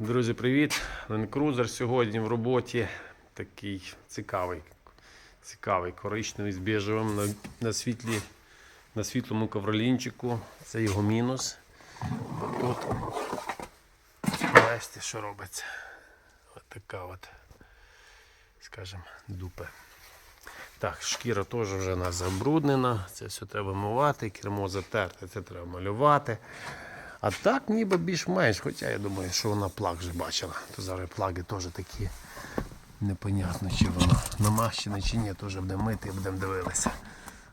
Друзі, привіт! Cruiser сьогодні в роботі. Такий цікавий, цікавий коричневий з біжевим на, на, світлі, на світлому ковролінчику. Це його мінус. Тут бачите, що робиться. Ось така от, скажімо, дупа. Так, шкіра теж вже у нас забруднена. Це все треба мивати, кермо затерте, це треба малювати. А так ніби більш-менш, хоча я думаю, що вона плаг вже бачила. То зараз плаги теж такі непонятно, чи вона намащена чи ні, теж будемо мити і будемо дивитися.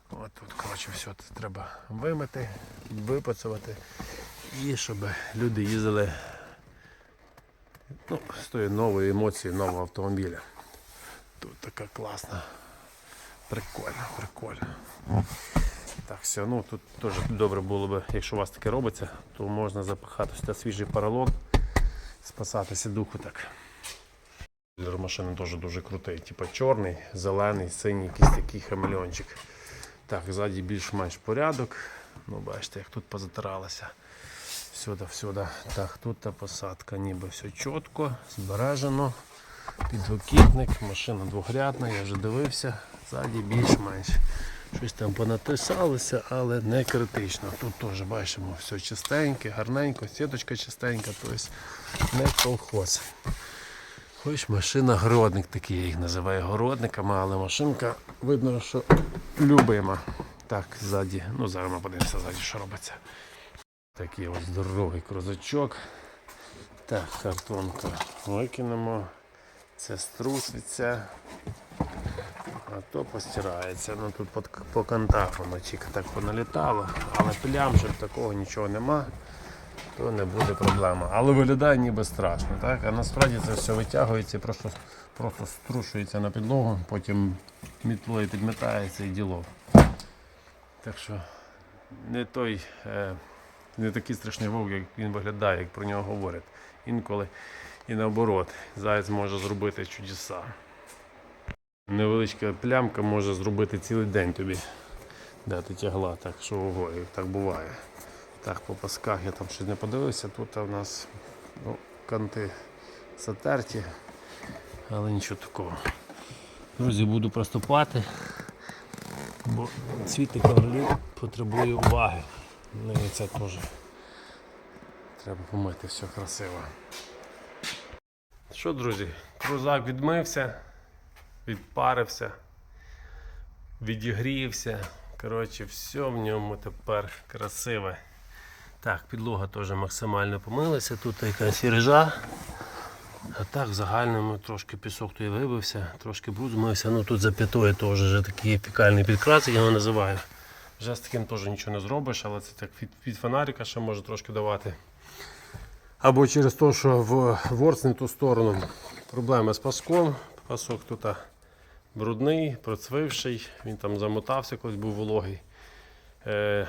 От тут, коротше, все це треба вимити, випрацювати. І щоб люди їздили ну, з тою новою емоцією нового автомобіля. Тут така класна. Прикольно, прикольно. Так, все, ну тут теж добре було б, якщо у вас таке робиться, то можна запихати сюди свіжий поролон, спасатися духу так. Колір машини теж дуже крутий. Типа чорний, зелений, синій, якийсь такий хамелеончик. Так, ззаді більш-менш порядок. Ну, бачите, як тут позатиралося. Всюди, всюди. Так, тут та посадка, ніби все чітко, збережено. Підлокітник, машина двохрядна, я вже дивився, ззаді більш-менш. Щось там понатисалося, але не критично. Тут теж бачимо все чистеньке, гарненько, сіточка чистенька, тобто не колхоз. Ось машина городник такий, я їх називаю городниками, але машинка видно, що любима. Так, ззаді, ну зараз ми подивимося ззаді, що робиться. Такий ось здоровий крузачок. Так, картонка викинемо. Це струситься. А то постирається. Ну тут по, по кантах воно так поналітало, але плям, щоб такого нічого нема, то не буде проблема. Але виглядає ніби страшно. так? А насправді це все витягується просто, просто струшується на підлогу, потім мітлою підметається і діло. Так що не той, е, не такий страшний вовк, як він виглядає, як про нього говорять. Інколи і наоборот, заяць може зробити чудеса. Невеличка плямка може зробити цілий день тобі. Де ти тягла, так що ого, так буває. Так, по пасках я там щось не подивився, тут у нас ну, канти затерті, але нічого такого. Друзі, буду приступати, бо цвіти ковролін потребує уваги. Ну і це теж треба помити все красиво. Що, друзі, крузак відмився відпарився, відігрівся. Коротше, все в ньому тепер красиве. Так, підлога теж максимально помилася, тут якась іржа. А так в загальному трошки пісок той вибився, трошки бруд змився. Ну тут за п'ятою теж вже такий епікальний підкрас, я його називаю. Вже з таким теж нічого не зробиш, але це так від, від фонарика ще може трошки давати. Або через те, що в ворс не ту сторону. Проблема з паском. Пасок тут брудний, процвивший, він там замотався, колись був вологий. Е,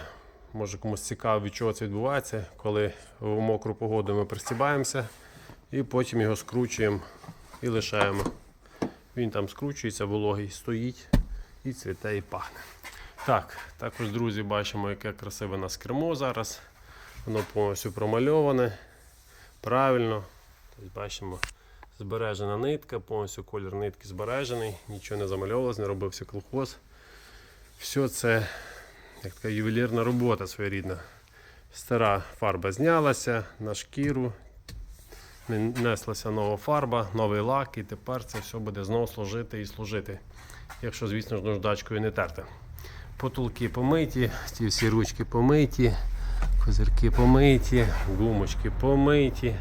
може комусь цікаво, від чого це відбувається, коли в мокру погоду ми пристібаємося і потім його скручуємо і лишаємо. Він там скручується, вологий, стоїть і цвіте і пахне. Так, також, друзі, бачимо, яке красиве у нас кермо зараз. Воно повністю промальоване. Правильно. Тобто бачимо збережена нитка, повністю колір нитки збережений, нічого не замальовувалось, не робився колхоз. Все це як така ювелірна робота своєрідна. Стара фарба знялася на шкіру, нанеслася нова фарба, новий лак, і тепер це все буде знову служити і служити. Якщо, звісно ж, наждачкою не терти. Потулки помиті, ці всі ручки помиті, козирки помиті, гумочки помиті.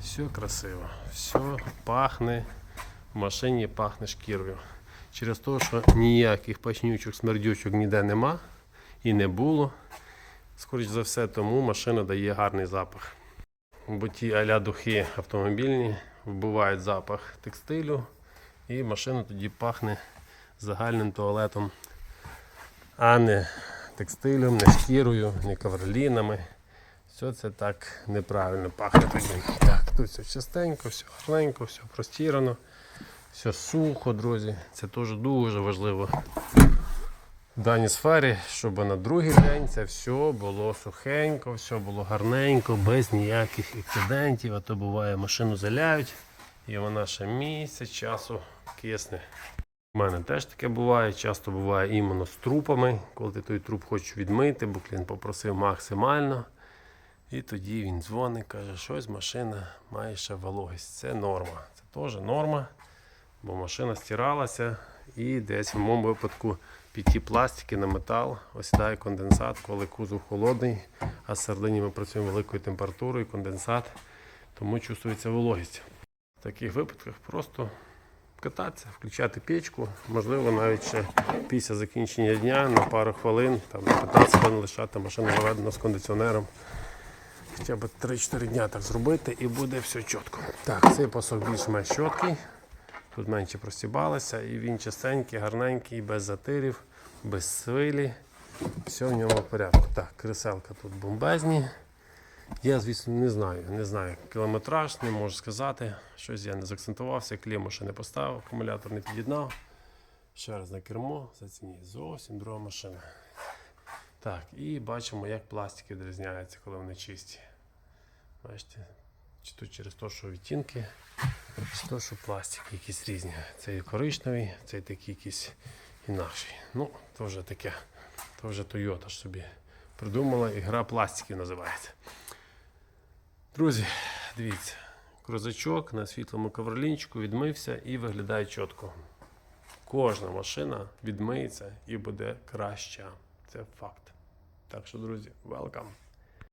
Все красиво, все пахне, в машині пахне шкірою. Через те, що ніяких пачнючих смердючок ніде нема і не було. Скоріше за все, тому машина дає гарний запах. Бо ті аля духи автомобільні вбивають запах текстилю, і машина тоді пахне загальним туалетом, а не текстилем, не шкірою, не ковролінами. Все це так неправильно пахне тоді. Тут все чистенько, все гарненько, все простірано, все сухо, друзі. Це теж дуже важливо. в даній сфері, щоб на другий день це все було сухенько, все було гарненько, без ніяких інцидентів, а то буває машину заляють, і вона ще місяць часу кисне. У мене теж таке буває, часто буває іменно з трупами, коли ти той труп хочеш відмити, бо клієнт попросив максимально. І тоді він дзвонить, каже, щось машина має ще вологість. Це норма. Це теж норма, бо машина стиралася і десь в моєму випадку під ті пластики на метал осідає конденсат, коли кузов холодний, а з середині ми працюємо великою температурою, конденсат, тому чувствується вологість. В таких випадках просто кататися, включати печку, можливо, навіть ще після закінчення дня на пару хвилин, там на 15 хвилин лишати машину заведено з кондиціонером. Хоча б 3-4 дня так зробити і буде все чітко. Так, цей пасок більш-менш чіткий. Тут менше простібалося, і він чистенький, гарненький, без затирів, без свилі. Все в ньому в порядку. Так, креселка тут бомбезні. Я, звісно, не знаю. Не знаю кілометраж, не можу сказати. Щось я не заакцентувався, кліму ще не поставив, акумулятор не під'єднав. Ще раз на кермо, зацініть. Зовсім друга машина. Так, і бачимо, як пластики відрізняються, коли вони чисті. Бачите? Чи то через те, що відтінки, чи то, що пластики якісь різні. Цей коричневий, цей такий якийсь інакший. Ну, то вже таке. То вже Toyota ж собі придумала. Ігра пластиків називається. Друзі, дивіться, крузачок на світлому ковролінчику відмився і виглядає чітко. Кожна машина відмиється і буде краща. Це факт. Так що, друзі, welcome.